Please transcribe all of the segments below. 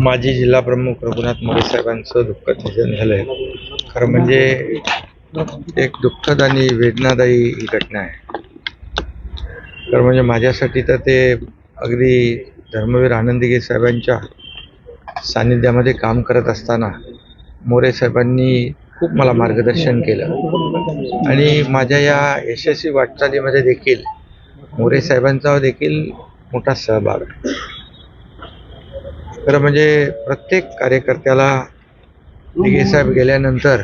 माजी जिल्हा प्रमुख रघुनाथ मोरे साहेबांचं दुःखद निधन झालं आहे खरं म्हणजे एक दुःखद आणि वेदनादायी ही घटना आहे. खरं म्हणजे माझ्यासाठी तर ते अगदी धर्मवीर आनंदगे साहेबांच्या सानिध्यामध्ये काम करत असताना मोरे साहेबांनी खूप मला मार्गदर्शन केलं. आणि माझ्या या यशस्वी वाटचालीमध्ये देखील मोरे साहेबांचा देखील मोठा सहभाग. आहे खरं म्हणजे प्रत्येक कार्यकर्त्याला दिघे साहेब गेल्यानंतर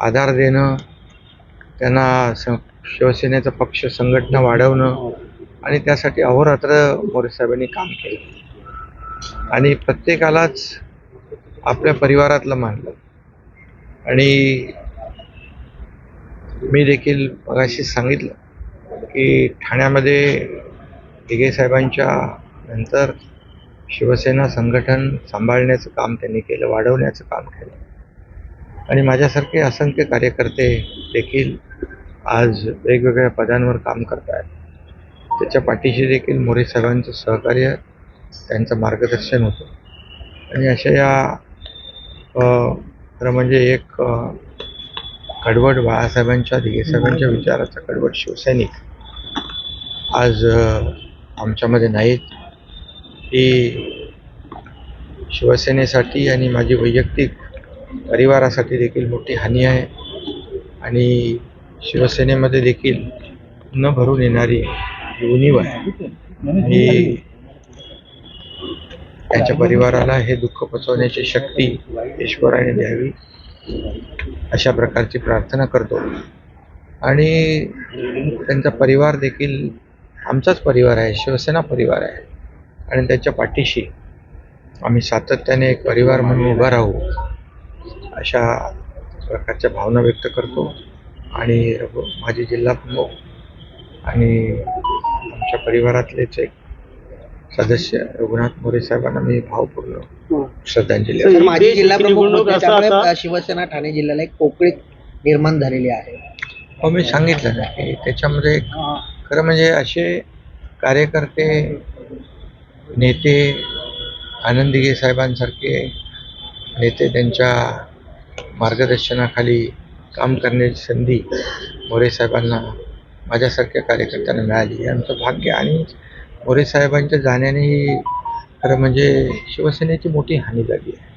आधार देणं त्यांना स शिवसेनेचा पक्ष संघटना वाढवणं आणि त्यासाठी अहोरात्र मोरे साहेबांनी काम केलं. आणि प्रत्येकालाच आपल्या परिवारातलं मानलं. आणि मी देखील मगाशी सांगितलं की ठाण्यामध्ये दिघे साहेबांच्या नंतर शिवसेना संघटन सांभाळण्याचं काम त्यांनी केलं वाढवण्याचं काम केलं. आणि माझ्यासारखे असंख्य कार्यकर्ते देखील आज वेगवेगळ्या पदांवर काम करत आहेत त्याच्या पाठीशी देखील मोरे साहेबांचं सहकार्य त्यांचं मार्गदर्शन होतं. आणि अशा या खरं म्हणजे एक कडवट बाळासाहेबांच्या दिघे साहेबांच्या विचाराचा कडवट शिवसैनिक आज आमच्यामध्ये नाहीत. ही शिवसेनेसाठी आणि माझी वैयक्तिक परिवारासाठी देखील मोठी हानी आहे. आणि शिवसेनेमध्ये देखील न भरून येणारी उणीव आहे. ही त्यांच्या परिवाराला हे दुःख पचवण्याची शक्ती ईश्वराने द्यावी अशा प्रकारची प्रार्थना करतो. आणि त्यांचा परिवार देखील आमचाच परिवार आहे शिवसेना परिवार आहे. आणि त्याच्या पाठीशी आम्ही सातत्याने एक परिवार म्हणून उभा राहू अशा प्रकारच्या भावना व्यक्त करतो. आणि माजी जिल्हा प्रमुख आणि आमच्या परिवारातलेच एक सदस्य रघुनाथ मोरे साहेबांना मी भावपूर्ण श्रद्धांजली अर्पण तर माजी देश जिल्हा प्रमुख अ, शिवसेना ठाणे जिल्ह्याला एक पोकळी निर्माण झालेली आहे. हो मी सांगितलं ना की त्याच्यामध्ये खरं म्हणजे असे कार्यकर्ते नेते आनंद साहेबांसारखे नेते त्यांच्या मार्गदर्शनाखाली काम करण्याची संधी मोरे साहेबांना माझ्यासारख्या कार्यकर्त्यांना मिळाली. आमचं भाग्य आणि मोरे साहेबांच्या जाण्याने ही खरं म्हणजे शिवसेनेची मोठी हानी झाली आहे.